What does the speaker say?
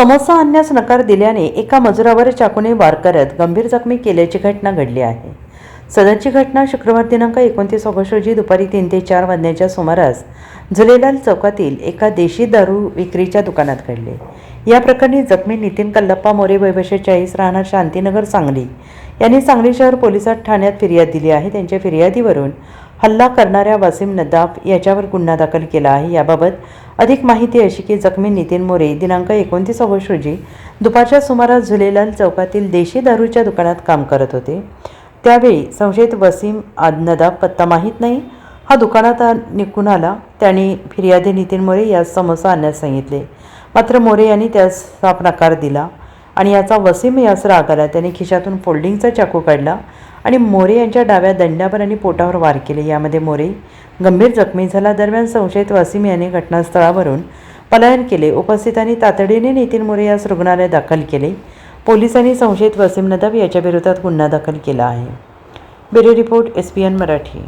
समोसा आणण्यास नकार दिल्याने एका मजुरावर चाकूने वार करत गंभीर जखमी केल्याची घटना घडली आहे. सदरची घटना शुक्रवार दिनांक एकोणतीस ऑगस्ट रोजी दुपारी तीन ते चार वाजण्याच्या सुमारास झुलेलाल चौकातील एका देशी दारू विक्रीच्या दुकानात घडले. या प्रकरणी जखमी नितीन कल्लप्पा मोरे वैभशे चाळीस राहणार शांतीनगर सांगली यांनी सांगली शहर पोलिसात ठाण्यात फिर्याद दिली आहे. त्यांच्या फिर्यादीवरून हल्ला करणाऱ्या वासिम नदाफ याच्यावर गुन्हा दाखल केला आहे. याबाबत अधिक माहिती अशी की जखमी नितीन मोरे दिनांक एकोणतीस ऑगस्ट रोजी दुपारच्या सुमारास झुलेलाल चौकातील देशी दारूच्या दुकानात काम करत होते. त्यावेळी संशयित वसीम आद नदाफ पत्ता माहीत नाही. हा दुकानात निघून आला. त्याने फिर्यादी नितीन मोरे यास समोसा आणण्यास सांगितले. मात्र मोरे यांनी त्यास साफ नकार दिला आणि याचा वसीम यास राग आला. त्याने खिशातून फोल्डिंगचा चाकू काढला. आणि मोरे यांच्या डाव्या दंडावर आणि पोटावर वार केले. यामध्ये मोरे गंभीर जखमी झाला. दरम्यान संशयित वासिम याने घटनास्थळावरून पलायन केले. उपस्थितांनी तातडीने नितीन मोरे यास रुग्णालयात दाखल केले. पोलिसांनी संशयित वसीम नदाब याच्या विरोधात गुन्हा दाखल केला आहे. Bureau report S P N Marathi.